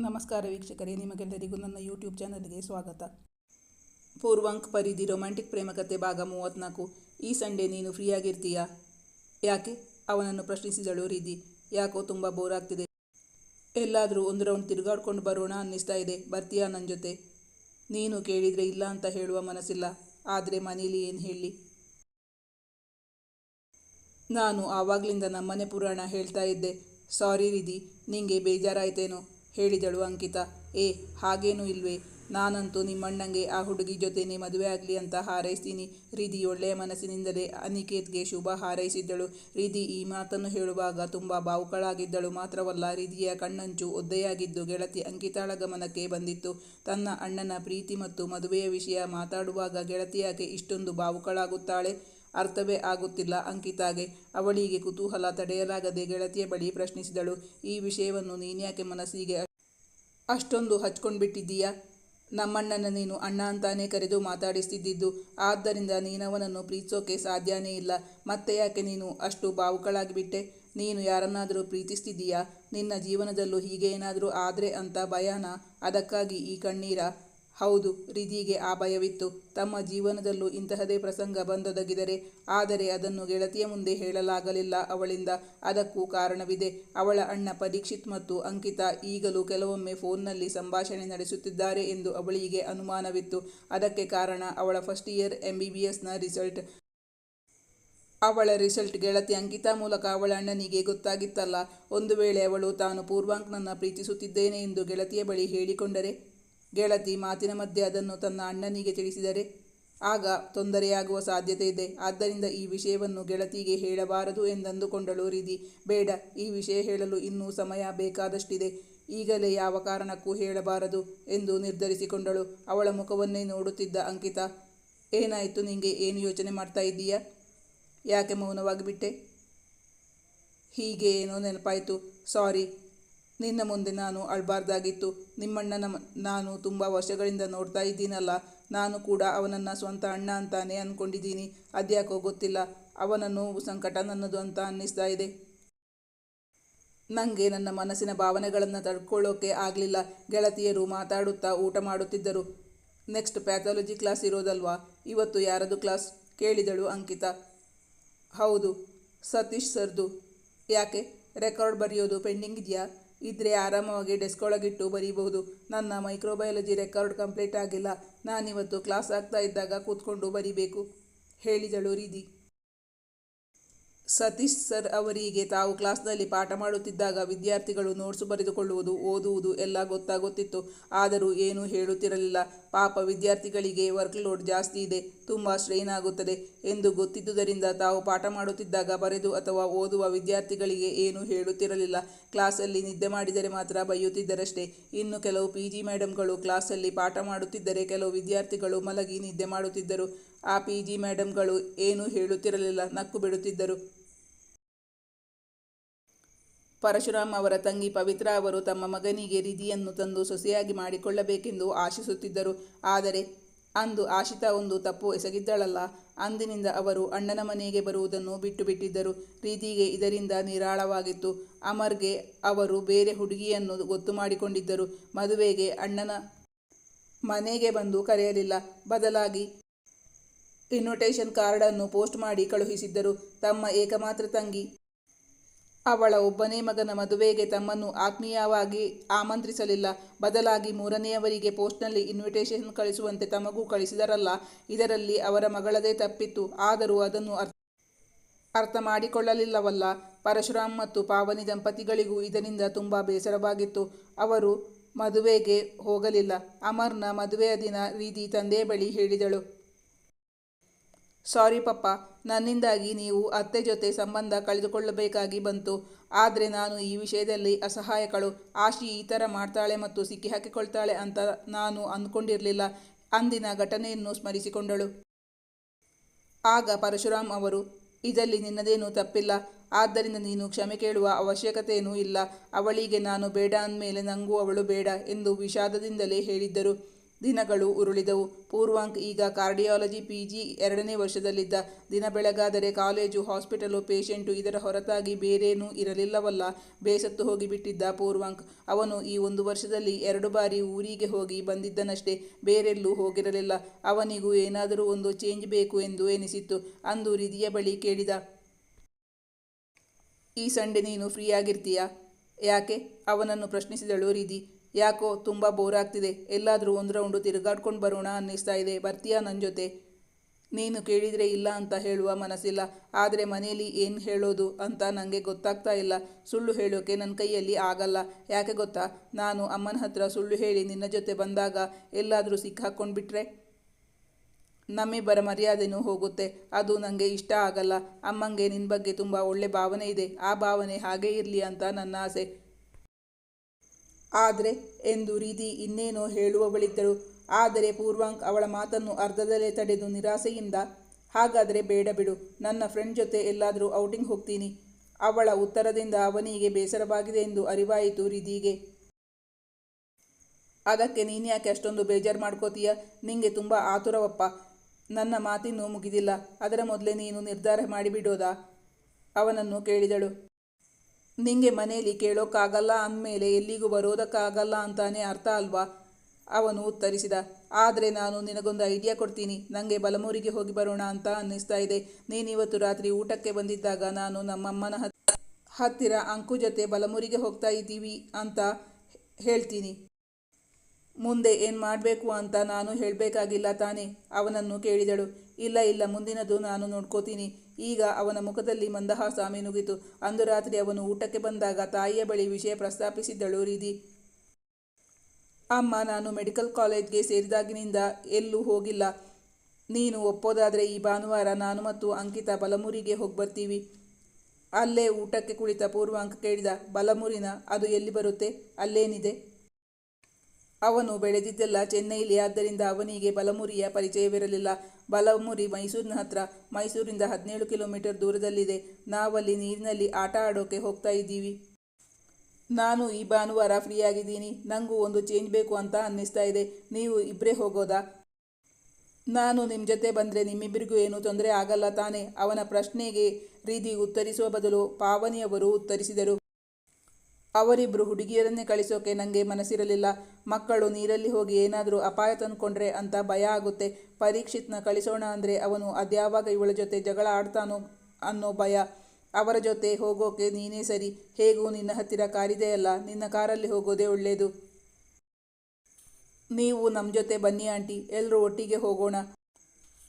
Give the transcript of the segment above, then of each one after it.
ನಮಸ್ಕಾರ ವೀಕ್ಷಕರೇ, ನಿಮಗೆಲ್ಲರಿಗೂ ನನ್ನ ಯೂಟ್ಯೂಬ್ ಚಾನಲ್ಗೆ ಸ್ವಾಗತ. ಪೂರ್ವಾಂಕ್ ಪರಿಧಿ ರೊಮ್ಯಾಂಟಿಕ್ ಪ್ರೇಮಕತೆ ಭಾಗ ಮೂವತ್ತ್ನಾಲ್ಕು. ಈ ಸಂಡೇ ನೀನು ಫ್ರೀಯಾಗಿರ್ತೀಯಾ? ಯಾಕೆ? ಅವನನ್ನು ಪ್ರಶ್ನಿಸಿದಳು ರೀದಿ ಯಾಕೋ ತುಂಬ ಬೋರ್ ಆಗ್ತಿದೆ. ಎಲ್ಲಾದರೂ ಒಂದು ರೌಂಡ್ ತಿರುಗಾಡ್ಕೊಂಡು ಬರೋಣ ಅನ್ನಿಸ್ತಾ ಇದೆ. ಬರ್ತೀಯಾ ನನ್ನ ಜೊತೆ? ನೀನು ಕೇಳಿದರೆ ಇಲ್ಲ ಅಂತ ಹೇಳುವ ಮನಸ್ಸಿಲ್ಲ. ಆದರೆ ಮನೇಲಿ ಏನು ಹೇಳಿ? ನಾನು ಆವಾಗಲಿಂದ ನಮ್ಮನೆ ಪುರಾಣ ಹೇಳ್ತಾ ಇದ್ದೆ. ಸಾರಿ ರಿದಿ ನಿಂಗೆ ಬೇಜಾರಾಯ್ತೇನೋ? ಹೇಳಿದಳು ಅಂಕಿತಾ. ಏ, ಹಾಗೇನೂ ಇಲ್ವೇ. ನಾನಂತೂ ನಿಮ್ಮಣ್ಣಂಗೆ ಆ ಹುಡುಗಿ ಜೊತೆನೇ ಮದುವೆ ಆಗಲಿ ಅಂತ ಹಾರೈಸ್ತೀನಿ. ರಿದಿ ಒಳ್ಳೆಯ ಮನಸ್ಸಿನಿಂದಲೇ ಅನಿಕೇತ್ಗೆ ಶುಭ ಹಾರೈಸಿದ್ದಳು. ರಿದಿ ಈ ಮಾತನ್ನು ಹೇಳುವಾಗ ತುಂಬ ಭಾವುಕಳಾಗಿದ್ದಳು ಮಾತ್ರವಲ್ಲ ರೀದಿಯ ಕಣ್ಣಂಚು ಒದ್ದೆಯಾಗಿದ್ದು ಗೆಳತಿ ಅಂಕಿತಾಳ ಗಮನಕ್ಕೆ ಬಂದಿತ್ತು. ತನ್ನ ಅಣ್ಣನ ಪ್ರೀತಿ ಮತ್ತು ಮದುವೆಯ ವಿಷಯ ಮಾತಾಡುವಾಗ ಗೆಳತಿಯಾಕೆ ಇಷ್ಟೊಂದು ಭಾವುಕಳಾಗುತ್ತಾಳೆ ಅರ್ಥವೇ ಆಗುತ್ತಿಲ್ಲ. ಅಂಕಿತಾಗೆ, ಅವಳಿಗೆ ಕುತೂಹಲ ತಡೆಯಲಾಗದೆ ಗೆಳತಿಯ ಬಳಿ ಪ್ರಶ್ನಿಸಿದಳು, ಈ ವಿಷಯವನ್ನು ನೀನ್ಯಾಕೆ ಮನಸ್ಸಿಗೆ ಅಷ್ಟೊಂದು ಹಚ್ಕೊಂಡ್ಬಿಟ್ಟಿದ್ದೀಯಾ? ನಮ್ಮಣ್ಣನ ನೀನು ಅಣ್ಣ ಅಂತಾನೆ ಕರೆದು ಮಾತಾಡಿಸ್ತಿದ್ದಿದ್ದು, ಆದ್ದರಿಂದ ನೀನವನನ್ನು ಪ್ರೀತಿಸೋಕೆ ಸಾಧ್ಯನೇ ಇಲ್ಲ. ಮತ್ತೆ ಯಾಕೆ ನೀನು ಅಷ್ಟು ಭಾವುಕಳಾಗಿಬಿಟ್ಟೆ ನೀನು ಯಾರನ್ನಾದರೂ ಪ್ರೀತಿಸ್ತಿದ್ದೀಯಾ? ನಿನ್ನ ಜೀವನದಲ್ಲೂ ಹೀಗೆ ಏನಾದರೂ ಆದರೆ ಅಂತ ಭಯಾನ? ಅದಕ್ಕಾಗಿ ಈ ಕಣ್ಣೀರ ಹೌದು ರಿಧಿಗೆ ಆ ಭಯವಿತ್ತು ತಮ್ಮ ಜೀವನದಲ್ಲೂ ಇಂತಹದೇ ಪ್ರಸಂಗ ಬಂದೊದಗಿದರೆ, ಆದರೆ ಅದನ್ನು ಗೆಳತಿಯ ಮುಂದೆ ಹೇಳಲಾಗಲಿಲ್ಲ ಅವಳಿಂದ. ಅದಕ್ಕೂ ಕಾರಣವಿದೆ. ಅವಳ ಅಣ್ಣ ಪರೀಕ್ಷಿತ್ ಮತ್ತು ಅಂಕಿತಾ ಈಗಲೂ ಕೆಲವೊಮ್ಮೆ ಫೋನ್ನಲ್ಲಿ ಸಂಭಾಷಣೆ ನಡೆಸುತ್ತಿದ್ದಾರೆ ಎಂದು ಅವಳಿಗೆ ಅನುಮಾನವಿತ್ತು. ಅದಕ್ಕೆ ಕಾರಣ ಅವಳ first year M B B ಎಸ್ನ ರಿಸಲ್ಟ್. ಅವಳ ರಿಸಲ್ಟ್ ಗೆಳತಿ ಅಂಕಿತಾ ಮೂಲಕ ಅವಳ ಅಣ್ಣನಿಗೆ ಗೊತ್ತಾಗಿತ್ತಲ್ಲ. ಒಂದು ವೇಳೆ ಅವಳು ತಾನು ಪೂರ್ವಾಂಕ್ನನ್ನು ಪ್ರೀತಿಸುತ್ತಿದ್ದೇನೆ ಎಂದು ಗೆಳತಿಯ ಬಳಿ ಹೇಳಿಕೊಂಡರೆ ಗೆಳತಿ ಮಾತಿನ ಮಧ್ಯೆ ಅದನ್ನು ತನ್ನ ಅಣ್ಣನಿಗೆ ತಿಳಿಸಿದರೆ. ಆಗ ತೊಂದರೆಯಾಗುವ ಸಾಧ್ಯತೆ ಇದೆ. ಆದ್ದರಿಂದ ಈ ವಿಷಯವನ್ನು ಗೆಳತಿಗೆ ಹೇಳಬಾರದು ಎಂದಂದುಕೊಂಡಳು ರಿದಿ ಬೇಡ, ಈ ವಿಷಯ ಹೇಳಲು ಇನ್ನೂ ಸಮಯ ಬೇಕಾದಷ್ಟಿದೆ. ಈಗಲೇ ಯಾವ ಕಾರಣಕ್ಕೂ ಹೇಳಬಾರದು ಎಂದು ನಿರ್ಧರಿಸಿಕೊಂಡಳು. ಅವಳ ಮುಖವನ್ನೇ ನೋಡುತ್ತಿದ್ದ ಅಂಕಿತಾ. ಏನಾಯಿತು, ನಿಂಗೆ ಏನು ಯೋಚನೆ ಮಾಡ್ತಾ ಇದ್ದೀಯಾ? ಯಾಕೆ ಮೌನವಾಗಿಬಿಟ್ಟೆ ಹೀಗೆ ಏನೋ ನೆನಪಾಯಿತು. ಸಾರಿ ನಿನ್ನ ಮುಂದೆ ನಾನು ಅಳಬಾರ್ದಾಗಿತ್ತು. ನಿಮ್ಮಣ್ಣನ ನಾನು ತುಂಬ ವರ್ಷಗಳಿಂದ ನೋಡ್ತಾ ಇದ್ದೀನಲ್ಲ. ನಾನು ಕೂಡ ಅವನನ್ನು ಸ್ವಂತ ಅಣ್ಣ ಅಂತಾನೆ ಅಂದ್ಕೊಂಡಿದ್ದೀನಿ ಅದ್ಯಾಕೋ ಗೊತ್ತಿಲ್ಲ. ಅವನ ನೋವು ಸಂಕಟ ನನ್ನದು ಅಂತ ಅನ್ನಿಸ್ತಾ ಇದೆ. ನನಗೆ ನನ್ನ ಮನಸ್ಸಿನ ಭಾವನೆಗಳನ್ನು ತಡ್ಕೊಳ್ಳೋಕೆ ಆಗಲಿಲ್ಲ. ಗೆಳತಿಯರು ಮಾತಾಡುತ್ತಾ ಊಟ ಮಾಡುತ್ತಿದ್ದರು. ನೆಕ್ಸ್ಟ್ ಪ್ಯಾಥಾಲಜಿ ಕ್ಲಾಸ್ ಇರೋದಲ್ವಾ? ಇವತ್ತು ಯಾರದು ಕ್ಲಾಸ್? ಕೇಳಿದಳು ಅಂಕಿತಾ. ಹೌದು, ಸತೀಶ್ ಸರ್ದು. ಯಾಕೆ? ರೆಕಾರ್ಡ್ ಬರೆಯೋದು ಪೆಂಡಿಂಗ್ ಇದೆಯಾ? ಇದ್ರೆ ಆರಾಮವಾಗಿ ಡೆಸ್ಕ್ ಒಳಗಿಟ್ಟು ಬರೀಬಹುದು. ನನ್ನ ಮೈಕ್ರೋಬಯಾಲಜಿ ರೆಕಾರ್ಡ್ ಕಂಪ್ಲೀಟ್ ಆಗಿಲ್ಲ. ನಾನಿವತ್ತು ಕ್ಲಾಸ್ ಆಗ್ತಾ ಇದ್ದಾಗ ಕೂತ್ಕೊಂಡು ಬರೀಬೇಕು. ಹೇಳಿದಳು ರೀದಿ ಸತೀಶ್ ಸರ್ ಅವರಿಗೆ ತಾವು ಕ್ಲಾಸ್ನಲ್ಲಿ ಪಾಠ ಮಾಡುತ್ತಿದ್ದಾಗ ವಿದ್ಯಾರ್ಥಿಗಳು ನೋಟ್ಸ್ ಬರೆದುಕೊಳ್ಳುವುದು, ಓದುವುದು ಎಲ್ಲ ಗೊತ್ತಾಗುತ್ತಿತ್ತು. ಆದರೂ ಏನೂ ಹೇಳುತ್ತಿರಲಿಲ್ಲ. ಪಾಪ ವಿದ್ಯಾರ್ಥಿಗಳಿಗೆ ವರ್ಕ್ ಲೋಡ್ ಜಾಸ್ತಿ ಇದೆ. ತುಂಬ ಸ್ಟ್ರೈನ್ ಎಂದು ಗೊತ್ತಿದ್ದುದರಿಂದ ತಾವು ಪಾಠ ಮಾಡುತ್ತಿದ್ದಾಗ ಬರೆದು ಅಥವಾ ಓದುವ ವಿದ್ಯಾರ್ಥಿಗಳಿಗೆ ಏನೂ ಹೇಳುತ್ತಿರಲಿಲ್ಲ. ಕ್ಲಾಸಲ್ಲಿ ನಿದ್ದೆ ಮಾಡಿದರೆ ಮಾತ್ರ ಬೈಯುತ್ತಿದ್ದರಷ್ಟೇ. ಇನ್ನು ಕೆಲವು ಪಿ ಜಿ ಮೇಡಮ್ಗಳು ಕ್ಲಾಸಲ್ಲಿ ಪಾಠ ಮಾಡುತ್ತಿದ್ದರೆ ಕೆಲವು ವಿದ್ಯಾರ್ಥಿಗಳು ಮಲಗಿ ನಿದ್ದೆ ಮಾಡುತ್ತಿದ್ದರು. ಆ ಪಿ ಜಿ ಮೇಡಮ್ಗಳು ಏನೂ ಹೇಳುತ್ತಿರಲಿಲ್ಲ, ನಕ್ಕು ಬಿಡುತ್ತಿದ್ದರು. ಪರಶುರಾಮ್ ಅವರ ತಂಗಿ ಪವಿತ್ರ ಅವರು ತಮ್ಮ ಮಗನಿಗೆ ರಿಧಿಯನ್ನು ತಂದು ಸೊಸೆಯಾಗಿ ಮಾಡಿಕೊಳ್ಳಬೇಕೆಂದು ಆಶಿಸುತ್ತಿದ್ದರು. ಆದರೆ ಅಂದು ಆಶಿತಾ ಒಂದು ತಪ್ಪು ಎಸಗಿದ್ದಳಲ್ಲ. ಅಂದಿನಿಂದ ಅವರು ಅಣ್ಣನ ಮನೆಗೆ ಬರುವುದನ್ನು ಬಿಟ್ಟು ಬಿಟ್ಟಿದ್ದರು ರೀತಿಗೆ ಇದರಿಂದ ನಿರಾಳವಾಗಿತ್ತು. ಅಮರ್ಗೆ ಅವರು ಬೇರೆ ಹುಡುಗಿಯನ್ನು ಗೊತ್ತು ಮಾಡಿಕೊಂಡಿದ್ದರು. ಮದುವೆಗೆ ಅಣ್ಣನ ಮನೆಗೆ ಬಂದು ಕರೆಯಲಿಲ್ಲ. ಬದಲಾಗಿ ಇನ್ವಿಟೇಷನ್ ಕಾರ್ಡನ್ನು ಪೋಸ್ಟ್ ಮಾಡಿ ಕಳುಹಿಸಿದ್ದರು. ತಮ್ಮ ಏಕಮಾತ್ರ ತಂಗಿ ಅವಳ ಒಬ್ಬನೇ ಮಗನ ಮದುವೆಗೆ ತಮ್ಮನ್ನು ಆತ್ಮೀಯವಾಗಿ ಆಮಂತ್ರಿಸಲಿಲ್ಲ. ಬದಲಾಗಿ ಮೂರನೆಯವರಿಗೆ ಪೋಸ್ಟ್ನಲ್ಲಿ ಇನ್ವಿಟೇಷನ್ ಕಳಿಸುವಂತೆ ತಮಗೂ ಕಳಿಸಿದರಲ್ಲ, ಇದರಲ್ಲಿ ಅವರ ಮಗಳದೇ ತಪ್ಪಿತ್ತು. ಆದರೂ ಅದನ್ನು ಅರ್ಥ ಅರ್ಥ ಮಾಡಿಕೊಳ್ಳಲಿಲ್ಲವಲ್ಲ. ಪರಶುರಾಮ್ ಮತ್ತು ಪಾವನಿ ದಂಪತಿಗಳಿಗೂ ಇದರಿಂದ ತುಂಬ ಬೇಸರವಾಗಿತ್ತು. ಅವರು ಮದುವೆಗೆ ಹೋಗಲಿಲ್ಲ. ಅಮರ್ನ ಮದುವೆಯ ದಿನ ರೀತಿ ತಂದೆ ಬಳಿ ಹೇಳಿದಳು. ಸಾರಿ ಪಪ್ಪ, ನನ್ನಿಂದಾಗಿ ನೀವು ಅತ್ತೆ ಜೊತೆ ಸಂಬಂಧ ಕಳೆದುಕೊಳ್ಳಬೇಕಾಗಿ ಬಂತು. ಆದರೆ ನಾನು ಈ ವಿಷಯದಲ್ಲಿ ಅಸಹಾಯಕಳು. ಆಶಿ ಈ ಥರ ಮಾಡ್ತಾಳೆ ಮತ್ತು ಸಿಕ್ಕಿ ಹಾಕಿಕೊಳ್ತಾಳೆ ಅಂತ ನಾನು ಅಂದ್ಕೊಂಡಿರಲಿಲ್ಲ. ಅಂದಿನ ಘಟನೆಯನ್ನು ಸ್ಮರಿಸಿಕೊಂಡಳು. ಆಗ ಪರಶುರಾಮ್ ಅವರು, ಇದರಲ್ಲಿ ನಿನ್ನದೇನೂ ತಪ್ಪಿಲ್ಲ. ಆದ್ದರಿಂದ ನೀನು ಕ್ಷಮೆ ಕೇಳುವ ಅವಶ್ಯಕತೆಯೂ ಇಲ್ಲ. ಅವಳಿಗೆ ನಾನು ಬೇಡ ಅಂದಮೇಲೆ ನಂಗೂ ಅವಳು ಬೇಡ ಎಂದು ವಿಷಾದದಿಂದಲೇ ಹೇಳಿದ್ದರು. ದಿನಗಳು ಉರುಳಿದವು. ಪೂರ್ವಾಂಕ್ ಈಗ ಕಾರ್ಡಿಯಾಲಜಿ ಪಿ ಜಿ ಎರಡನೇ ವರ್ಷದಲ್ಲಿದ್ದ. ದಿನ ಬೆಳಗಾದರೆ ಕಾಲೇಜು, ಹಾಸ್ಪಿಟಲು, ಪೇಷೆಂಟು ಇದರ ಹೊರತಾಗಿ ಬೇರೇನೂ ಇರಲಿಲ್ಲವಲ್ಲ. ಬೇಸತ್ತು ಹೋಗಿಬಿಟ್ಟಿದ್ದ ಪೂರ್ವಾಂಕ್. ಅವನು ಈ ಒಂದು ವರ್ಷದಲ್ಲಿ ಎರಡು ಬಾರಿ ಊರಿಗೆ ಹೋಗಿ ಬಂದಿದ್ದನಷ್ಟೇ. ಬೇರೆಲ್ಲೂ ಹೋಗಿರಲಿಲ್ಲ. ಅವನಿಗೂ ಏನಾದರೂ ಒಂದು ಚೇಂಜ್ ಬೇಕು ಎಂದು ಎನಿಸಿತ್ತು. ಅಂದು ರಿದಿಯ ಬಳಿ ಕೇಳಿದ, ಈ ಸಂಡೆ ನೀನು ಫ್ರೀ ಆಗಿರ್ತೀಯಾ? ಯಾಕೆ? ಅವನನ್ನು ಪ್ರಶ್ನಿಸಿದಳು ರಿದಿ ಯಾಕೋ ತುಂಬ ಬೋರ್ ಆಗ್ತಿದೆ. ಎಲ್ಲಾದರೂ ಒಂದು ರೌಂಡು ತಿರುಗಾಡ್ಕೊಂಡು ಬರೋಣ ಅನ್ನಿಸ್ತಾ ಇದೆ. ಬರ್ತೀಯಾ ನನ್ನ ಜೊತೆ? ನೀನು ಕೇಳಿದರೆ ಇಲ್ಲ ಅಂತ ಹೇಳುವ ಮನಸ್ಸಿಲ್ಲ. ಆದರೆ ಮನೆಯಲ್ಲಿ ಏನು ಹೇಳೋದು ಅಂತ ನನಗೆ ಗೊತ್ತಾಗ್ತಾ ಇಲ್ಲ. ಸುಳ್ಳು ಹೇಳೋಕೆ ನನ್ನ ಕೈಯಲ್ಲಿ ಆಗಲ್ಲ. ಯಾಕೆ ಗೊತ್ತಾ? ನಾನು ಅಮ್ಮನ ಹತ್ರ ಸುಳ್ಳು ಹೇಳಿ ನಿನ್ನ ಜೊತೆ ಬಂದಾಗ ಎಲ್ಲಾದರೂ ಸಿಕ್ಕಾಕ್ಕೊಂಡ್ಬಿಟ್ರೆ ನಮ್ಮಿಬ್ಬರ ಮರ್ಯಾದೆನೂ ಹೋಗುತ್ತೆ. ಅದು ನನಗೆ ಇಷ್ಟ ಆಗಲ್ಲ. ಅಮ್ಮಂಗೆ ನಿನ್ನ ಬಗ್ಗೆ ತುಂಬ ಒಳ್ಳೆ ಭಾವನೆ ಇದೆ. ಆ ಭಾವನೆ ಹಾಗೇ ಇರಲಿ ಅಂತ ನನ್ನ ಆಸೆ. ಆದರೆ ಎಂದು ರೀತಿ ಇನ್ನೇನೋ ಹೇಳುವವಳಿದ್ದಳು ಆದರೆ ಪೂರ್ವಾಂಕ್ ಅವಳ ಮಾತನ್ನು ಅರ್ಧದಲ್ಲೇ ತಡೆದು ನಿರಾಸೆಯಿಂದ, ಹಾಗಾದರೆ ಬೇಡ ಬಿಡು, ನನ್ನ ಫ್ರೆಂಡ್ ಜೊತೆ ಎಲ್ಲಾದರೂ ಔಟಿಂಗ್ ಹೋಗ್ತೀನಿ. ಅವಳ ಉತ್ತರದಿಂದ ಅವನಿಗೆ ಬೇಸರವಾಗಿದೆ ಎಂದು ಅರಿವಾಯಿತು ರಿದಿಗೆ ಅದಕ್ಕೆ ನೀನ್ಯಾಕೆ ಅಷ್ಟೊಂದು ಬೇಜಾರು ಮಾಡ್ಕೋತೀಯ? ನಿಂಗೆ ತುಂಬ ಆತುರವಪ್ಪ. ನನ್ನ ಮಾತಿನ್ನೂ ಮುಗಿದಿಲ್ಲ. ಅದರ ಮೊದಲೇ ನೀನು ನಿರ್ಧಾರ ಮಾಡಿಬಿಡೋದಾ? ಅವನನ್ನು ಕೇಳಿದಳು. ನಿಂಗೆ ಮನೆಯಲ್ಲಿ ಕೇಳೋಕ್ಕಾಗಲ್ಲ, ಅಂದಮೇಲೆ ಎಲ್ಲಿಗೂ ಬರೋದಕ್ಕಾಗಲ್ಲ ಅಂತಾನೆ ಅರ್ಥ ಅಲ್ವಾ? ಅವನು ಉತ್ತರಿಸಿದ. ಆದರೆ ನಾನು ನಿನಗೊಂದು ಐಡಿಯಾ ಕೊಡ್ತೀನಿ. ನನಗೆ ಬಲಮೂರಿಗೆ ಹೋಗಿ ಬರೋಣ ಅಂತ ಅನ್ನಿಸ್ತಾ ಇದೆ. ನೀನಿವತ್ತು ರಾತ್ರಿ ಊಟಕ್ಕೆ ಬಂದಿದ್ದಾಗ ನಾನು ನಮ್ಮಮ್ಮನ ಹತ್- ಹತ್ತಿರ ಅಂಕು ಜೊತೆ ಬಲಮೂರಿಗೆ ಹೋಗ್ತಾ ಇದ್ದೀವಿ ಅಂತ ಹೇಳ್ತೀನಿ. ಮುಂದೆ ಏನು ಮಾಡಬೇಕು ಅಂತ ನಾನು ಹೇಳಬೇಕಾಗಿಲ್ಲ ತಾನೇ, ಅವನನ್ನು ಕೇಳಿದಳು. ಇಲ್ಲ ಇಲ್ಲ, ಮುಂದಿನದು ನಾನು ನೋಡ್ಕೋತೀನಿ. ಈಗ ಅವನ ಮುಖದಲ್ಲಿ ಮಂದಹಾಸ ಮಿನುಗಿತು. ಅಂದು ರಾತ್ರಿ ಅವನು ಊಟಕ್ಕೆ ಬಂದಾಗ ತಾಯಿಯ ಬಳಿ ವಿಷಯ ಪ್ರಸ್ತಾಪಿಸಿದ್ದಳು ರೀದಿ ಅಮ್ಮ, ನಾನು ಮೆಡಿಕಲ್ ಕಾಲೇಜ್ಗೆ ಸೇರಿದಾಗಿನಿಂದ ಎಲ್ಲೂ ಹೋಗಿಲ್ಲ. ನೀನು ಒಪ್ಪೋದಾದರೆ ಈ ಭಾನುವಾರ ನಾನು ಮತ್ತು ಅಂಕಿತಾ ಬಲಮುರಿಗೆ ಹೋಗಿ ಬರ್ತೀವಿ. ಅಲ್ಲೇ ಊಟಕ್ಕೆ ಕುಳಿತ ಪೂರ್ವಾಂಕ ಕೇಳಿದ, ಬಲಮುರಿನ ಅದು ಎಲ್ಲಿ ಬರುತ್ತೆ? ಅಲ್ಲೇನಿದೆ? ಅವನು ಬೆಳೆದಿದ್ದೆಲ್ಲ ಚೆನ್ನೈಲಿ ಆದ್ದರಿಂದ ಅವನಿಗೆ ಬಲಮುರಿಯ ಪರಿಚಯವಿರಲಿಲ್ಲ. ಬಲಮುರಿ ಮೈಸೂರಿನ ಹತ್ರ, ಮೈಸೂರಿಂದ ಹದಿನೇಳು ಕಿಲೋಮೀಟರ್ ದೂರದಲ್ಲಿದೆ. ನಾವಲ್ಲಿ ನೀರಿನಲ್ಲಿ ಆಟ ಆಡೋಕೆ ಹೋಗ್ತಾ ಇದ್ದೀವಿ. ನಾನು ಈ ಭಾನುವಾರ ಫ್ರೀ ಆಗಿದ್ದೀನಿ ನನಗೂ ಒಂದು ಚೇಂಜ್ ಬೇಕು ಅಂತ ಅನ್ನಿಸ್ತಾ ಇದೆ. ನೀವು ಇಬ್ಬರೇ ಹೋಗೋದಾ? ನಾನು ನಿಮ್ಮ ಜೊತೆ ಬಂದರೆ ನಿಮ್ಮಿಬ್ಬರಿಗೂ ಏನೂ ತೊಂದರೆ ಆಗಲ್ಲ ತಾನೇ. ಅವನ ಪ್ರಶ್ನೆಗೆ ರೀತಿ ಉತ್ತರಿಸುವ ಬದಲು ಪಾವನಿಯವರು ಉತ್ತರಿಸಿದರು. ಅವರಿಬ್ಬರು ಹುಡುಗಿಯರನ್ನೇ ಕಳಿಸೋಕೆ ನನಗೆ ಮನಸ್ಸಿರಲಿಲ್ಲ. ಮಕ್ಕಳು ನೀರಲ್ಲಿ ಹೋಗಿ ಏನಾದರೂ ಅಪಾಯ ತಂದ್ಕೊಂಡ್ರೆ ಅಂತ ಭಯ ಆಗುತ್ತೆ. ಪರೀಕ್ಷಿತ್ನ ಕಳಿಸೋಣ ಅಂದರೆ ಅವನು ಅದ್ಯಾವಾಗ ಇವಳ ಜೊತೆ ಜಗಳ ಆಡ್ತಾನೋ ಅನ್ನೋ ಭಯ. ಅವರ ಜೊತೆ ಹೋಗೋಕೆ ನೀನೇ ಸರಿ. ಹೇಗೂ ನಿನ್ನ ಹತ್ತಿರ ಕಾರಿದೆಯಲ್ಲ ನಿನ್ನ ಕಾರಲ್ಲಿ ಹೋಗೋದೇ ಒಳ್ಳೆಯದು ನೀವು ನಮ್ಮ ಜೊತೆ ಬನ್ನಿ ಆಂಟಿ. ಎಲ್ಲರೂ ಒಟ್ಟಿಗೆ ಹೋಗೋಣ.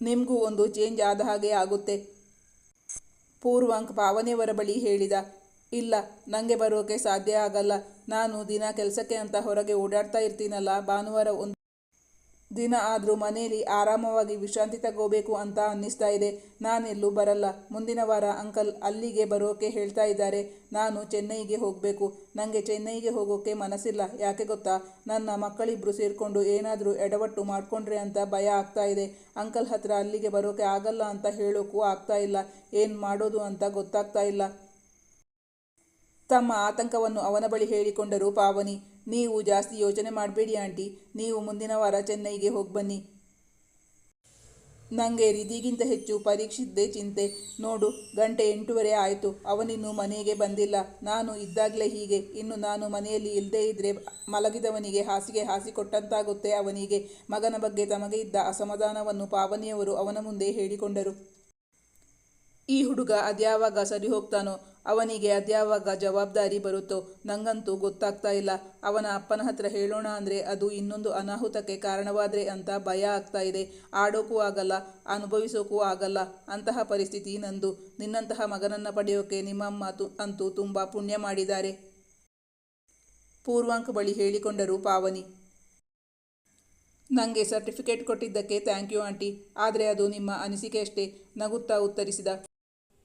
ನಿಮಗೂ ಒಂದು ಚೇಂಜ್ ಆದ ಹಾಗೆ ಆಗುತ್ತೆ. ಪೂರ್ವಾಂಕ್ ಪಾವನೆಯವರ ಬಳಿ ಹೇಳಿದ. ಇಲ್ಲ ನನಗೆ ಬರೋಕೆ ಸಾಧ್ಯ ಆಗಲ್ಲ. ನಾನು ದಿನ ಕೆಲಸಕ್ಕೆ ಅಂತ ಹೊರಗೆ ಓಡಾಡ್ತಾ ಇರ್ತೀನಲ್ಲ, ಭಾನುವಾರ ಒಂದು ದಿನ ಆದರೂ ಮನೆಯಲ್ಲಿ ಆರಾಮವಾಗಿ ವಿಶ್ರಾಂತಿ ತಗೋಬೇಕು ಅಂತ ಅನ್ನಿಸ್ತಾ ಇದೆ. ನಾನೆಲ್ಲೂ ಬರಲ್ಲ. ಮುಂದಿನ ವಾರ ಅಂಕಲ್ ಅಲ್ಲಿಗೆ ಬರೋಕೆ ಹೇಳ್ತಾ ಇದ್ದಾರೆ. ನಾನು ಚೆನ್ನೈಗೆ ಹೋಗಬೇಕು. ನನಗೆ ಚೆನ್ನೈಗೆ ಹೋಗೋಕೆ ಮನಸ್ಸಿಲ್ಲ. ಯಾಕೆ ಗೊತ್ತಾ? ನನ್ನ ಮಕ್ಕಳಿಬ್ಬರು ಸೇರಿಕೊಂಡು ಏನಾದರೂ ಎಡವಟ್ಟು ಮಾಡಿಕೊಂಡ್ರೆ ಅಂತ ಭಯ ಆಗ್ತಾ ಇದೆ. ಅಂಕಲ್ ಹತ್ರ ಅಲ್ಲಿಗೆ ಬರೋಕೆ ಆಗಲ್ಲ ಅಂತ ಹೇಳೋಕ್ಕೂ ಆಗ್ತಾ ಇಲ್ಲ. ಏನು ಮಾಡೋದು ಅಂತ ಗೊತ್ತಾಗ್ತಾ ಇಲ್ಲ. ತಮ್ಮ ಆತಂಕವನ್ನು ಅವನ ಬಳಿ ಹೇಳಿಕೊಂಡರು ಪಾವನಿ ನೀವು ಜಾಸ್ತಿ ಯೋಚನೆ ಮಾಡಬೇಡಿ ಆಂಟಿ, ನೀವು ಮುಂದಿನ ವಾರ ಚೆನ್ನೈಗೆ ಹೋಗಿ ಬನ್ನಿ. ನನಗೆ ರಿದಿಗಿಂತ ಹೆಚ್ಚು ಪರೀಕ್ಷಿದ್ದೇ ಚಿಂತೆ. ನೋಡು, ಗಂಟೆ ಎಂಟೂವರೆ ಆಯಿತು, ಅವನಿನ್ನು ಮನೆಗೆ ಬಂದಿಲ್ಲ. ನಾನು ಇದ್ದಾಗಲೇ ಹೀಗೆ, ಇನ್ನು ನಾನು ಮನೆಯಲ್ಲಿ ಇಲ್ಲದೇ ಇದ್ದರೆ ಮಲಗಿದವನಿಗೆ ಹಾಸಿಗೆ ಹಾಸಿಕೊಟ್ಟಂತಾಗುತ್ತೆ ಅವನಿಗೆ. ಮಗನ ಬಗ್ಗೆ ತಮಗೆ ಇದ್ದ ಅಸಮಾಧಾನವನ್ನು ಪಾವನಿಯವರು ಅವನ ಮುಂದೆ ಹೇಳಿಕೊಂಡರು. ಈ ಹುಡುಗ ಅದ್ಯಾವಾಗ ಸರಿ ಹೋಗ್ತಾನೋ ಅವನಿಗೆ ಅದ್ಯಾವಾಗ ಜವಾಬ್ದಾರಿ ಬರುತ್ತೋ ನಂಗಂತೂ ಗೊತ್ತಾಗ್ತಾ ಇಲ್ಲ. ಅವನ ಅಪ್ಪನ ಹತ್ರ ಹೇಳೋಣ ಅಂದರೆ ಅದು ಇನ್ನೊಂದು ಅನಾಹುತಕ್ಕೆ ಕಾರಣವಾದರೆ ಅಂತ ಭಯ ಆಗ್ತಾ ಇದೆ. ಆಡೋಕ್ಕೂ ಆಗಲ್ಲ ಅನುಭವಿಸೋಕ್ಕೂ ಆಗಲ್ಲ. ಅಂತಹ ಪರಿಸ್ಥಿತಿ ನಂದು. ನಿನ್ನಂತಹ ಮಗನನ್ನು ಪಡೆಯೋಕೆ ನಿಮ್ಮಮ್ಮ ಅಂತೂ ತುಂಬ ಪುಣ್ಯ ಮಾಡಿದ್ದಾರೆ. ಪೂರ್ವಾಂಕ್ ಬಳಿ ಹೇಳಿಕೊಂಡರು ಪಾವನಿ. ನನಗೆ ಸರ್ಟಿಫಿಕೇಟ್ ಕೊಟ್ಟಿದ್ದಕ್ಕೆ ಥ್ಯಾಂಕ್ ಯು ಆಂಟಿ. ಆದರೆ ಅದು ನಿಮ್ಮ ಅನಿಸಿಕೆಯಷ್ಟೇ. ನಗುತ್ತಾ ಉತ್ತರಿಸಿದ.